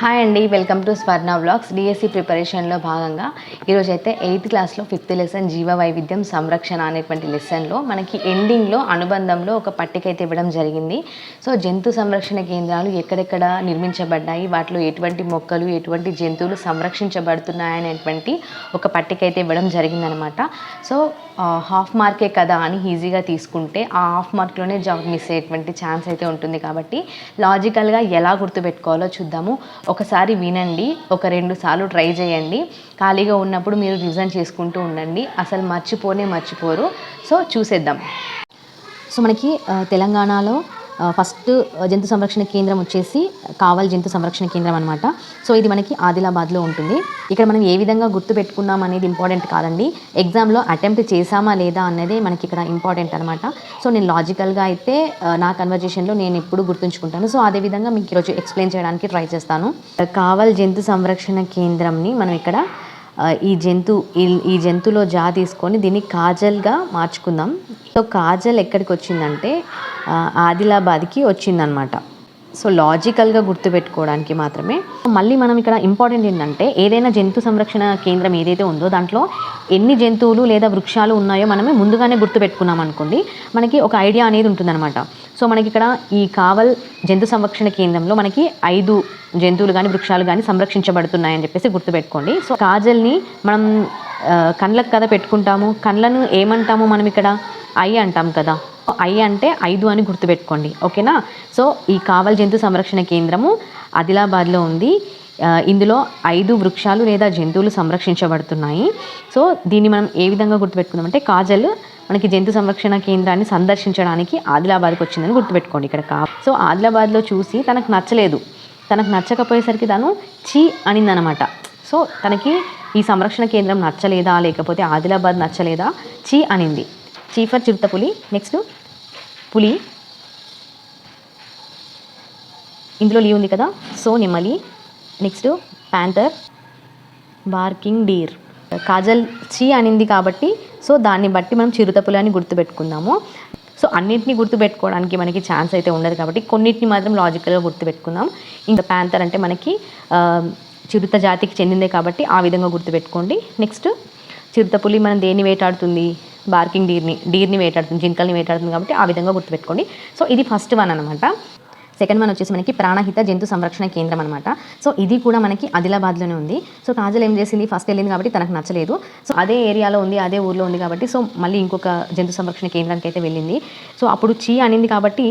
Hi అండి welcome to Swarna blogs DSC ప్రిపరేషన్లో భాగంగా. ఈరోజు అయితే ఎయిత్ క్లాస్లో ఫిఫ్త్ లెసన్ జీవ వైవిధ్యం సంరక్షణ అనేటువంటి లెసన్లో మనకి ఎండింగ్లో అనుబంధంలో ఒక పట్టిక అయితే ఇవ్వడం జరిగింది. సో జంతు సంరక్షణ కేంద్రాలు ఎక్కడెక్కడ నిర్మించబడ్డాయి? వాటిలో ఎటువంటి మొక్కలు ఎటువంటి జంతువులు సంరక్షించబడుతున్నాయి అనేటువంటి ఒక పట్టిక అయితే ఇవ్వడం జరిగిందనమాట. సో హాఫ్ మార్కే కదా అని ఈజీగా తీసుకుంటే ఆ హాఫ్ మార్క్లోనే జాబ్ మిస్ అయ్యేటువంటి ఛాన్స్ అయితే ఉంటుంది కాబట్టి లాజికల్గా ఎలా గుర్తుపెట్టుకోవాలో చూద్దాము. ఒకసారి వినండి ఒక రెండు సార్లు ట్రై చేయండి. ఖాళీగా ఉన్నప్పుడు మీరు రివిజన్ చేసుకుంటూ ఉండండి. అసలు మర్చిపోనే మర్చిపోరు. సో చూసేద్దాం. సో మనకి తెలంగాణలో ఫస్ట్ జంతు సంరక్షణ కేంద్రం వచ్చేసి కావల్ జంతు సంరక్షణ కేంద్రం అనమాట సో ఇది మనకి ఆదిలాబాద్లో ఉంటుంది. ఇక్కడ మనం ఏ విధంగా గుర్తు పెట్టుకున్నాం అనేది ఇంపార్టెంట్ కాదండి. ఎగ్జామ్లో అటెంప్ట్ చేసామా లేదా అనేది మనకి ఇక్కడ ఇంపార్టెంట్ అనమాట సో నేను లాజికల్గా అయితే నా కన్వర్జేషన్లో నేను ఎప్పుడు గుర్తుంచుకుంటాను. సో అదే విధంగా మీకు ఈరోజు ఎక్స్ప్లెయిన్ చేయడానికి ట్రై చేస్తాను. కావల్ జంతు సంరక్షణ కేంద్రంని మనం ఇక్కడ ఈ జంతు ఈ- ఈ జా తీసుకొని దీన్ని కాజల్గా మార్చుకుందాం. సో కాజల్ ఎక్కడికి వచ్చిందంటే ఆదిలాబాద్కి వచ్చిందనమాట. సో లాజికల్గా గుర్తుపెట్టుకోవడానికి మాత్రమే. మళ్ళీ మనం ఇక్కడ ఇంపార్టెంట్ ఏంటంటే ఏదైనా జంతు సంరక్షణ కేంద్రం ఏదైతే ఉందో దాంట్లో ఎన్ని జంతువులు లేదా వృక్షాలు ఉన్నాయో మనమే ముందుగానే గుర్తుపెట్టుకున్నాం అనుకోండి మనకి ఒక ఐడియా అనేది ఉంటుందన్నమాట. సో మనకి ఇక్కడ ఈ కావల్ జంతు సంరక్షణ కేంద్రంలో మనకి ఐదు జంతువులు కానీ వృక్షాలు కానీ సంరక్షించబడుతున్నాయని చెప్పేసి గుర్తుపెట్టుకోండి. సో కాజల్ని మనం కండ్లకు కదా పెట్టుకుంటాము? కండ్లను ఏమంటాము మనం ఇక్కడ? ఐ అంటాం కదా. ఐ అంటే ఐదు అని గుర్తుపెట్టుకోండి ఓకేనా? సో ఈ కావల్ జంతు సంరక్షణ కేంద్రము ఆదిలాబాద్లో ఉంది. ఇందులో ఐదు వృక్షాలు లేదా జంతువులు సంరక్షించబడుతున్నాయి. సో దీన్ని మనం ఏ విధంగా గుర్తుపెట్టుకుందామంటే కాజల్ మనకి జంతు సంరక్షణ కేంద్రాన్ని సందర్శించడానికి ఆదిలాబాద్కి వచ్చిందని గుర్తుపెట్టుకోండి ఇక్కడ కా. సో ఆదిలాబాద్లో చూసి తనకు నచ్చలేదు. తనకు నచ్చకపోయేసరికి తను చీ అనిందనమాట. సో తనకి ఈ సంరక్షణ కేంద్రం నచ్చలేదా లేకపోతే ఆదిలాబాద్ నచ్చలేదా? చీ అనింది. చీఫర్ చిరుత పులి. నెక్స్ట్ పులి. ఇందులో లీ ఉంది కదా? సో నెమలి నెక్స్ట్ ప్యాంథర్ బార్కింగ్ డీర్ కాజల్ చీ అనింది కాబట్టి సో దాన్ని బట్టి మనం చిరుతపులి అని గుర్తుపెట్టుకుందాము. సో అన్నింటినీ గుర్తుపెట్టుకోవడానికి మనకి ఛాన్స్ అయితే ఉండదు కాబట్టి కొన్నిటిని మాత్రం లాజికల్గా గుర్తుపెట్టుకుందాం. ఇంకా ప్యాంథర్ అంటే మనకి చిరుత జాతికి చెందిందే కాబట్టి ఆ విధంగా గుర్తుపెట్టుకోండి. నెక్స్ట్ చిరుతపులి మనం దేన్ని వేటాడుతుంది? బార్కింగ్ డీర్ని డీర్ని వేటాడుతుంది జింకల్ని వేటాడుతుంది కాబట్టి ఆ విధంగా గుర్తుపెట్టుకోండి. సో ఇది ఫస్ట్ వన్ అనమాట సెకండ్ వన్ వచ్చేసి మనకి ప్రాణహిత జంతు సంరక్షణ కేంద్రం అనమాట సో ఇది కూడా మనకి ఆదిలాబాద్లోనే ఉంది. సో కాజల్ ఏం చేసింది? ఫస్ట్ వెళ్ళింది కాబట్టి తనకు నచ్చలేదు. సో అదే ఏరియాలో ఉంది అదే ఊర్లో ఉంది కాబట్టి సో మళ్ళీ ఇంకొక జంతు సంరక్షణ కేంద్రానికి అయితే వెళ్ళింది. సో అప్పుడు చీ అనింది కాబట్టి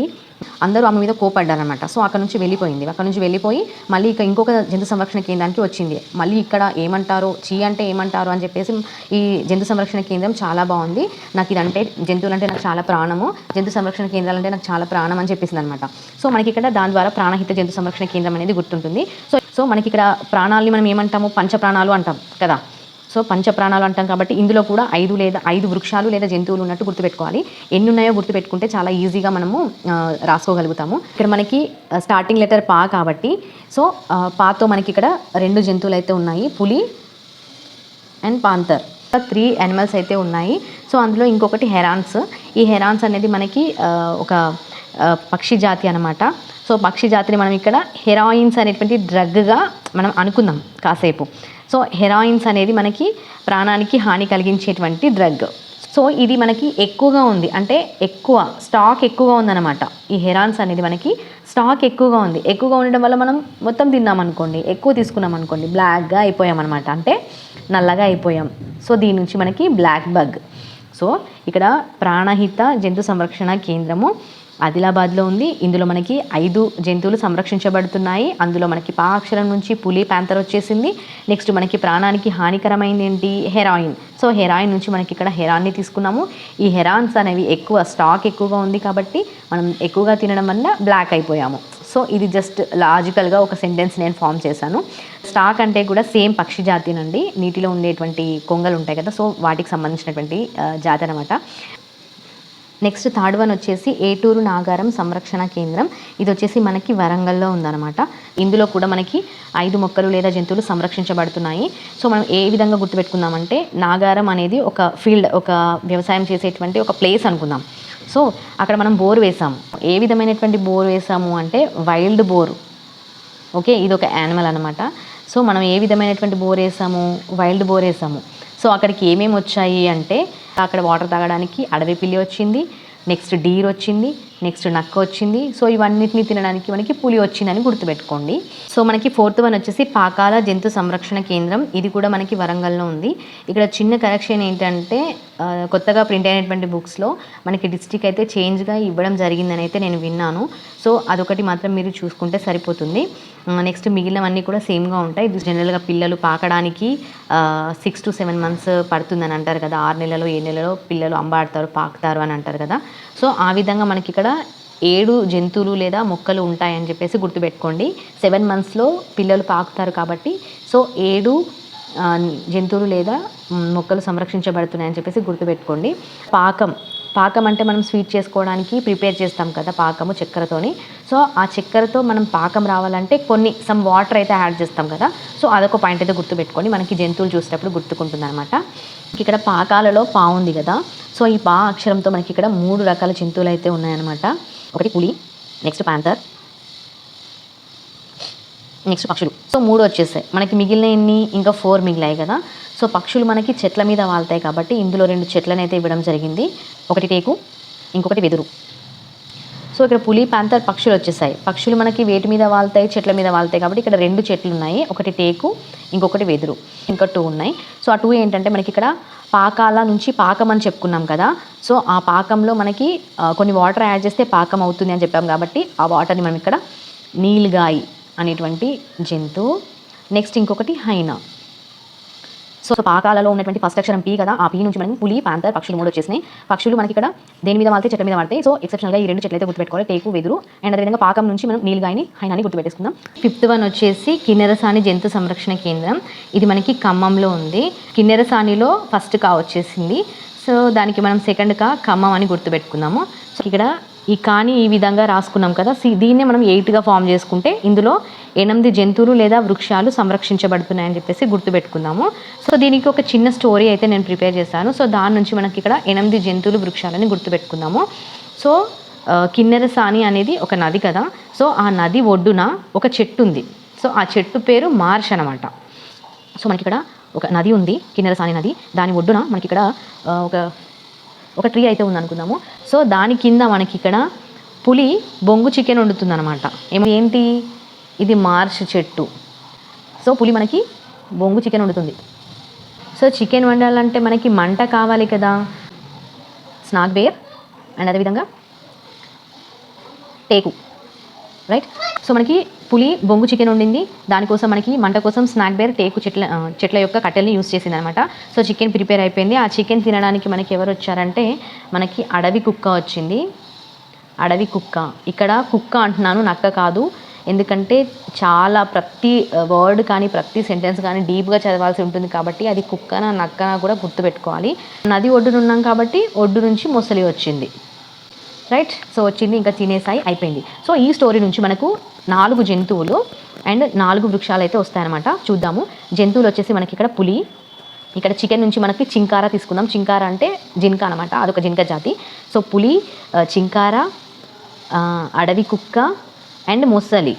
అందరూ ఆమె మీద కోపడ్డారనమాట సో అక్కడ నుంచి వెళ్ళిపోయింది. అక్కడ నుంచి వెళ్ళిపోయి మళ్ళీ ఇక ఇంకొక జంతు సంరక్షణ కేంద్రానికి వచ్చింది. మళ్ళీ ఇక్కడ ఏమంటారో చీ అంటే ఏమంటారు అని చెప్పేసి ఈ జంతు సంరక్షణ కేంద్రం చాలా బాగుంది. నాకు ఇదంటే జంతువులు అంటే నాకు చాలా ప్రాణము. జంతు సంరక్షణ కేంద్రాలు అంటే నాకు చాలా ప్రాణం అని చెప్పేసింది అనమాట సో మనకి ఇక్కడ దాని ద్వారా ప్రాణహిత జంతు సంరక్షణ కేంద్రం అనేది గుర్తుంటుంది. సో సో మనకి ఇక్కడ ప్రాణాలని మనం ఏమంటాము? పంచ ప్రాణాలు అంటాం కదా. సో పంచ ప్రాణాలు అంటాం కాబట్టి ఇందులో కూడా ఐదు లేదా ఐదు వృక్షాలు లేదా జంతువులు ఉన్నట్టు గుర్తుపెట్టుకోవాలి. ఎన్ని ఉన్నాయో గుర్తుపెట్టుకుంటే చాలా ఈజీగా మనము రాసుకోగలుగుతాము. ఇక్కడ మనకి స్టార్టింగ్ లెటర్ పా కాబట్టి సో పాతో మనకి ఇక్కడ రెండు జంతువులు అయితే ఉన్నాయి. పులి అండ్ పాంతర్. త్రీ యానిమల్స్ అయితే ఉన్నాయి. సో అందులో ఇంకొకటి హెరాన్స్. ఈ హెరాన్స్ అనేది మనకి ఒక పక్షి జాతి అనమాట సో పక్షి జాతిని మనం ఇక్కడ హెరాయిన్స్ అనేటువంటి డ్రగ్గా మనం అనుకుందాం కాసేపు. సో హెరాయిన్స్ అనేది మనకి ప్రాణానికి హాని కలిగించేటువంటి డ్రగ్. సో ఇది మనకి ఎక్కువగా ఉంది. అంటే ఎక్కువ స్టాక్ ఎక్కువగా ఉందన్నమాట. ఈ హెరాన్స్ అనేది మనకి స్టాక్ ఎక్కువగా ఉంది. ఎక్కువగా ఉండడం వల్ల మనం మొత్తం తిన్నాం అనుకోండి. ఎక్కువ తీసుకున్నాం అనుకోండి. బ్లాక్గా అయిపోయాం అనమాట అంటే నల్లగా అయిపోయాం. సో దీని నుంచి మనకి బ్లాక్ బగ్. సో ఇక్కడ ప్రాణహిత జంతు సంరక్షణ కేంద్రము ఆదిలాబాద్లో ఉంది. ఇందులో మనకి ఐదు జంతువులు సంరక్షించబడుతున్నాయి. అందులో మనకి పాక్షరం నుంచి పులి ప్యాంతర్ వచ్చేసింది. నెక్స్ట్ మనకి ప్రాణానికి హానికరమైంది ఏంటి? హెరాయిన్. సో హెరాయిన్ నుంచి మనకి ఇక్కడ హెరాన్ని తీసుకున్నాము. ఈ హెరాన్స్ అనేవి ఎక్కువ స్టాక్ ఎక్కువగా ఉంది కాబట్టి మనం ఎక్కువగా తినడం వల్ల బ్లాక్ అయిపోయాము. సో ఇది జస్ట్ లాజికల్గా ఒక సెంటెన్స్ నేను ఫామ్ చేశాను. స్టాక్ అంటే కూడా సేమ్ పక్షి జాతినండి. నీటిలో ఉండేటువంటి కొంగలు ఉంటాయి కదా సో వాటికి సంబంధించినటువంటి జాతి అనమాట నెక్స్ట్ థర్డ్ వన్ వచ్చేసి ఏటూరు నాగారం సంరక్షణ కేంద్రం. ఇది వచ్చేసి మనకి వరంగల్లో ఉందన్నమాట. ఇందులో కూడా మనకి ఐదు మొక్కలు లేదా జంతువులు సంరక్షించబడుతున్నాయి. సో మనం ఏ విధంగా గుర్తుపెట్టుకుందామంటే నాగారం అనేది ఒక ఫీల్డ్ ఒక వ్యవసాయం చేసేటువంటి ఒక ప్లేస్ అనుకుందాం. సో అక్కడ మనం బోర్ వేసాము ఏ విధమైనటువంటి బోర్ వేసాము అంటే వైల్డ్ బోర్. ఓకే ఇది ఒక యానిమల్ అనమాట సో మనం ఏ విధమైనటువంటి బోర్ వేసాము? వైల్డ్ బోర్ వేసాము. సో అక్కడికి ఏమేమి వచ్చాయి అంటే అక్కడ వాటర్ తాగడానికి అడవి పిల్లి వచ్చింది. నెక్స్ట్ డీర్ వచ్చింది. నెక్స్ట్ నక్క వచ్చింది. సో ఇవన్నిటిని తినడానికి మనకి పులి వచ్చిందని గుర్తుపెట్టుకోండి. సో మనకి ఫోర్త్ వన్ వచ్చేసి పాకాల జంతు సంరక్షణ కేంద్రం. ఇది కూడా మనకి వరంగల్లో ఉంది. ఇక్కడ చిన్న కరెక్షన్ ఏంటంటే కొత్తగా ప్రింట్ అయినటువంటి బుక్స్లో మనకి డిస్టిక్ అయితే చేంజ్గా ఇవ్వడం జరిగిందని అయితే నేను విన్నాను. సో అదొకటి మాత్రం మీరు చూసుకుంటే సరిపోతుంది. నెక్స్ట్ మిగిలినవన్నీ కూడా సేమ్గా ఉంటాయి. జనరల్గా పిల్లలు పాకడానికి సిక్స్ టు సెవెన్ మంత్స్ పడుతుందని అంటారు కదా. ఆరు నెలలో ఏడు నెలలో పిల్లలు అంబాడతారు పాకుతారు అని అంటారు కదా. సో ఆ విధంగా మనకి ఇక్కడ ఏడు జంతువులు లేదా మొక్కలు ఉంటాయని చెప్పేసి గుర్తుపెట్టుకోండి. సెవెన్ మంత్స్లో పిల్లలు పాకుతారు కాబట్టి సో ఏడు జంతువులు లేదా మొక్కలు సంరక్షించబడుతున్నాయని చెప్పేసి గుర్తుపెట్టుకోండి. పాకం పాకం అంటే మనం స్వీట్ చేసుకోవడానికి ప్రిపేర్ చేస్తాం కదా పాకము చక్కెరతోని. సో ఆ చక్కెరతో మనం పాకం రావాలంటే కొన్ని సమ్ వాటర్ అయితే యాడ్ చేస్తాం కదా. సో అదొక పాయింట్ అయితే గుర్తుపెట్టుకొని మనకి జంతువులు చూసేటప్పుడు గుర్తుకుంటుంది అనమాట ఇక్కడ పాకాలలో పా ఉంది కదా. సో ఈ పా అక్షరంతో మనకి ఇక్కడ మూడు రకాల జంతువులు అయితే ఉన్నాయన్నమాట. ఒకటి పులి నెక్స్ట్ ప్యాంతర్ నెక్స్ట్ పక్షులు. సో మూడు వచ్చేసాయి. మనకి మిగిలిన ఎన్ని? ఇంకా ఫోర్ మిగిలాయి కదా. సో పక్షులు మనకి చెట్ల మీద వాళ్తాయి కాబట్టి ఇందులో రెండు చెట్లను అయితే ఇవ్వడం జరిగింది. ఒకటి టేకు ఇంకొకటి వెదురు. సో ఇక్కడ పులి ప్యాంతర్ పక్షులు వచ్చేసాయి. పక్షులు మనకి వేటి మీద వాళ్తాయి చెట్ల మీద వాళ్తాయి కాబట్టి ఇక్కడ రెండు చెట్లు ఉన్నాయి ఒకటి టేకు ఇంకొకటి వెదురు. ఇంకా టూ ఉన్నాయి. సో ఆ టూ ఏంటంటే మనకి ఇక్కడ పాకాల నుంచి పాకం అని చెప్పుకున్నాం కదా. సో ఆ పాకంలో మనకి కొన్ని వాటర్ యాడ్ చేస్తే పాకం అవుతుంది అని చెప్పాం కాబట్టి ఆ వాటర్ని మనం ఇక్కడ నీల్గాయి అనేటువంటి జంతువు. నెక్స్ట్ ఇంకొకటి హైనా. సో పాకాలలో ఉన్నటువంటి ఫస్ట్ అక్షరం పీ కదా ఆ పీ నుంచి మనకి పులి పాంతర్ పక్షులు మూడు వచ్చేసినాయి. పక్షులు మనకి ఇక్కడ దేని మీద వాళ్తే చెట్ల మీద వాడతాయి సో ఎక్సెప్షనల్గా ఈ రెండు చెట్లు అయితే గుర్తుపెట్టుకోవాలి. టేకు వెదురు అండ్ అదేవిధంగా పాకం నుంచి మనం నీలుగాయని హైనాన్ని గుర్తుపెట్టేసుకుందాం. ఫిఫ్త్ వన్ వచ్చేసి కిన్నెరసాని జంతు సంరక్షణ కేంద్రం. ఇది మనకి ఖమ్మంలో ఉంది. కిన్నెరసానిలో ఫస్ట్ కా వచ్చేసింది. సో దానికి మనం సెకండ్ కా ఖమ్మం అని గుర్తుపెట్టుకుందాము. సో ఇక్కడ ఈ కానీ ఈ విధంగా రాసుకున్నాం కదా. దీన్నే మనం ఎయిట్గా ఫామ్ చేసుకుంటే ఇందులో ఎనిమిది జంతువులు లేదా వృక్షాలు సంరక్షించబడుతున్నాయని చెప్పేసి గుర్తుపెట్టుకుందాము. సో దీనికి ఒక చిన్న స్టోరీ అయితే నేను ప్రిపేర్ చేశాను. సో దాని నుంచి మనకి ఇక్కడ ఎనిమిది జంతువులు వృక్షాలని గుర్తుపెట్టుకుందాము. సో కిన్నెరసాని అనేది ఒక నది కదా. సో ఆ నది ఒడ్డున ఒక చెట్టు ఉంది. సో ఆ చెట్టు పేరు మార్ష్ అనమాట సో మనకి ఇక్కడ ఒక నది ఉంది కిన్నెరసాని నది. దాని ఒడ్డున మనకి ఇక్కడ ఒక ఒక ట్రీ అయితే ఉంది అనుకుందాము సో దాని కింద మనకి ఇక్కడ పులి బొంగు చికెన్ వండుతుంది అనమాట ఏమో ఏంటి? ఇది మార్ష్ చెట్టు. సో పులి మనకి బొంగు చికెన్ వండుతుంది. సో చికెన్ వండాలంటే మనకి మంట కావాలి కదా. స్నాక్ బేర్ అండ్ అదేవిధంగా టేకు. రైట్? సో మనకి పులి బొంగు చికెన్ ఉండింది దానికోసం మనకి మంట కోసం స్నాక్ బేర్ టేకు చెట్ల చెట్ల యొక్క కట్టెల్ని యూస్ చేసింది అనమాట సో చికెన్ ప్రిపేర్ అయిపోయింది. ఆ చికెన్ తినడానికి మనకి ఎవరు వచ్చారంటే మనకి అడవి కుక్క వచ్చింది. అడవి కుక్క. ఇక్కడ కుక్క అంటున్నాను నక్క కాదు. ఎందుకంటే చాలా ప్రతి వర్డ్ కానీ ప్రతి సెంటెన్స్ కానీ డీప్గా చదవాల్సి ఉంటుంది కాబట్టి అది కుక్కన నక్కన కూడా గుర్తుపెట్టుకోవాలి. నది ఒడ్డున ఉన్నాం కాబట్టి ఒడ్డు నుంచి మొసలి వచ్చింది. రైట్? సో వచ్చింది ఇంకా తినేసాయి అయిపోయింది. సో ఈ స్టోరీ నుంచి మనకు నాలుగు జంతువులు అండ్ నాలుగు వృక్షాలు అయితే వస్తాయన్నమాట. చూద్దాము. జంతువులు వచ్చేసి మనకి ఇక్కడ పులి ఇక్కడ చికెన్ నుంచి మనకి చింకార తీసుకుందాం. చింకార అంటే జింక అనమాట అదొక జింక జాతి. సో పులి చింకార అడవి కుక్క అండ్ మొసలి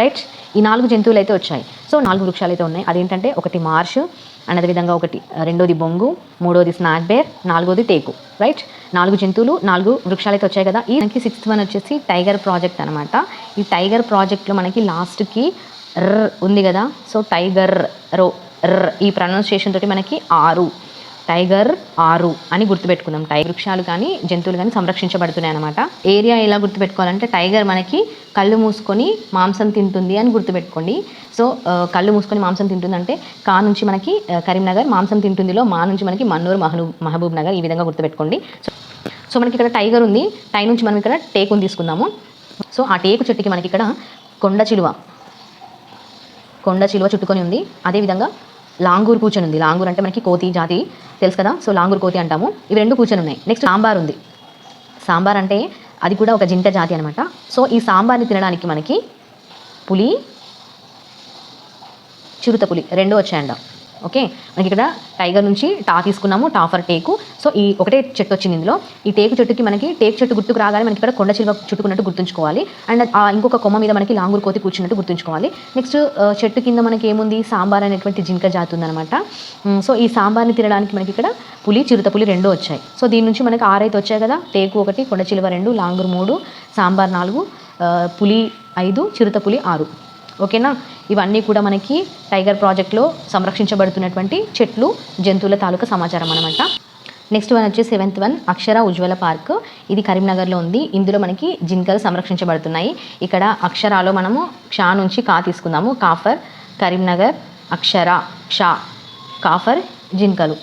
రైట్ ఈ నాలుగు జంతువులు అయితే వచ్చాయి. సో నాలుగు వృక్షాలు అయితే ఉన్నాయి. అదేంటంటే ఒకటి మార్ష్ అండ్ అదేవిధంగా ఒకటి రెండోది బొంగు మూడోది స్నాక్ బేర్ నాలుగోది టేకు రైట్ నాలుగు జంతువులు నాలుగు వృక్షాలు అయితే వచ్చాయి కదా. ఈ మనకి సిక్స్త్ వన్ వచ్చేసి టైగర్ ప్రాజెక్ట్ అనమాట ఈ టైగర్ ప్రాజెక్ట్లో మనకి లాస్ట్కి ర్ ఉంది కదా. సో టైగర్ రో ర్ ఈ ప్రొనౌన్సియేషన్ తోటి మనకి ఆరు. టైగర్ ఆరు అని గుర్తుపెట్టుకుందాం. టైగర్ వృక్షాలు కానీ జంతువులు కానీ సంరక్షించబడుతున్నాయి అనమాట ఏరియా ఎలా గుర్తుపెట్టుకోవాలంటే టైగర్ మనకి కళ్ళు మూసుకొని మాంసం తింటుంది అని గుర్తుపెట్టుకోండి. సో కళ్ళు మూసుకొని మాంసం తింటుంది అంటే కా నుంచి మనకి కరీంనగర్ మాంసం తింటుందిలో మా నుంచి మనకి మన్నూరు మహబూబ్ మహబూబ్ నగర్ ఈ విధంగా గుర్తుపెట్టుకోండి. సో సో మనకి ఇక్కడ టైగర్ ఉంది. టై నుంచి మనం ఇక్కడ టేకుని తీసుకుందాము. సో ఆ టేకు చెట్టుకి మనకి ఇక్కడ కొండ చిలువ కొండ చిలువ చుట్టుకొని ఉంది. అదేవిధంగా లాంగూర్ కూర్చొని ఉంది. లాంగూర్ అంటే మనకి కోతి జాతి తెలుసు కదా? సో లాంగూర్ కోతి అంటాము. ఇవి రెండు కూర్చొని ఉన్నాయి. నెక్స్ట్ సాంబార్ ఉంది. సాంబార్ అంటే అది కూడా ఒక జింక జాతి అనమాట సో ఈ సాంబార్ని తినడానికి మనకి పులి చిరుత పులి రెండు వచ్చాయండి ఓకే? మనకి ఇక్కడ టైగర్ నుంచి టా తీసుకున్నాము టా ఫర్ టేకు. సో ఈ ఒకటే చెట్టు వచ్చింది ఇందులో. ఈ టేకు చెట్టుకి మనకి టేకు చెట్టు గుర్తుకు రాగానే మనకి ఇక్కడ కొండ చిలువ చుట్టుకున్నట్టు గుర్తుంచుకోవాలి. అండ్ ఆ ఇంకొక కొమ్మ మీద మనకి లాంగూరు కోతి కూర్చున్నట్టు గుర్తుంచుకోవాలి. నెక్స్ట్ చెట్టు కింద మనకి ఏముంది? సాంబార్ అనేటువంటి జింక జాతి ఉందనమాట సో ఈ సాంబార్ని తినడానికి మనకి ఇక్కడ పులి చిరుత పులి రెండు వచ్చాయి. సో దీని నుంచి మనకి ఆరైతే వచ్చాయి కదా? టేకు ఒకటి కొండ చిలువ రెండు లాంగూరు మూడు సాంబార్ నాలుగు పులి ఐదు చిరుత పులి ఆరు. ఓకేనా? ఇవన్నీ కూడా మనకి టైగర్ ప్రాజెక్ట్లో సంరక్షించబడుతున్నటువంటి చెట్లు జంతువుల తాలూకా సమాచారం అనమాట నెక్స్ట్ వన్ వచ్చి seventh one Akshara Ujwala park. ఇది కరీంనగర్లో ఉంది. ఇందులో మనకి జింకలు సంరక్షించబడుతున్నాయి. ఇక్కడ అక్షరాలో మనము క్షా నుంచి కా తీసుకుందాము. కాఫర్ కరీంనగర్ అక్షర క్షా కాఫర్ జింకలు.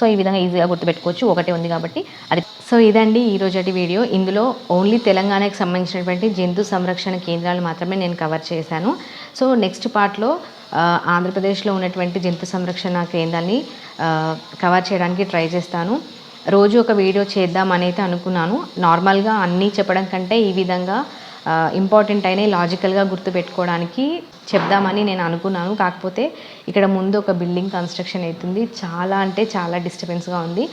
సో ఈ విధంగా ఈజీగా గుర్తుపెట్టుకోవచ్చు. ఒకటే ఉంది కాబట్టి అది సో ఇదండి ఈ వీడియో. ఇందులో ఓన్లీ తెలంగాణకు సంబంధించినటువంటి జంతు సంరక్షణ కేంద్రాలు మాత్రమే నేను కవర్ చేశాను. సో నెక్స్ట్ పార్ట్లో ఆంధ్రప్రదేశ్లో ఉన్నటువంటి జంతు సంరక్షణ కేంద్రాన్ని కవర్ చేయడానికి ట్రై చేస్తాను. రోజు ఒక వీడియో చేద్దామని అయితే అనుకున్నాను. నార్మల్గా అన్నీ చెప్పడం కంటే ఈ విధంగా ఇంపార్టెంట్ అయిన లాజికల్గా గుర్తుపెట్టుకోవడానికి చెప్దామని నేను అనుకున్నాను. కాకపోతే ఇక్కడ ముందు ఒక బిల్డింగ్ కన్స్ట్రక్షన్ అవుతుంది. చాలా అంటే చాలా డిస్టర్బెన్స్గా ఉంది.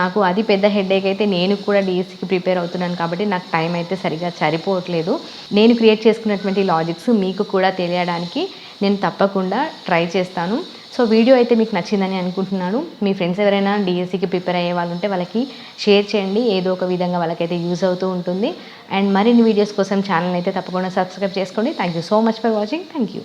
నాకు అది పెద్ద హెడేక్ అయితే నేను కూడా డిఎస్సికి ప్రిపేర్ అవుతున్నాను కాబట్టి నాకు టైం అయితే సరిగా సరిపోవట్లేదు. నేను క్రియేట్ చేసుకున్నటువంటి లాజిక్స్ మీకు కూడా తెలియడానికి నేను తప్పకుండా ట్రై చేస్తాను. సో వీడియో అయితే మీకు నచ్చిందని అనుకుంటున్నాను. మీ ఫ్రెండ్స్ ఎవరైనా డిఎస్సికి ప్రిపేర్ అయ్యే వాళ్ళు ఉంటే వాళ్ళకి షేర్ చేయండి. ఏదో ఒక విధంగా వాళ్ళకైతే యూజ్ అవుతూ ఉంటుంది. అండ్ మరిన్ని వీడియోస్ కోసం ఛానల్ అయితే తప్పకుండా సబ్స్క్రైబ్ చేసుకోండి. Thank you so much for watching thank you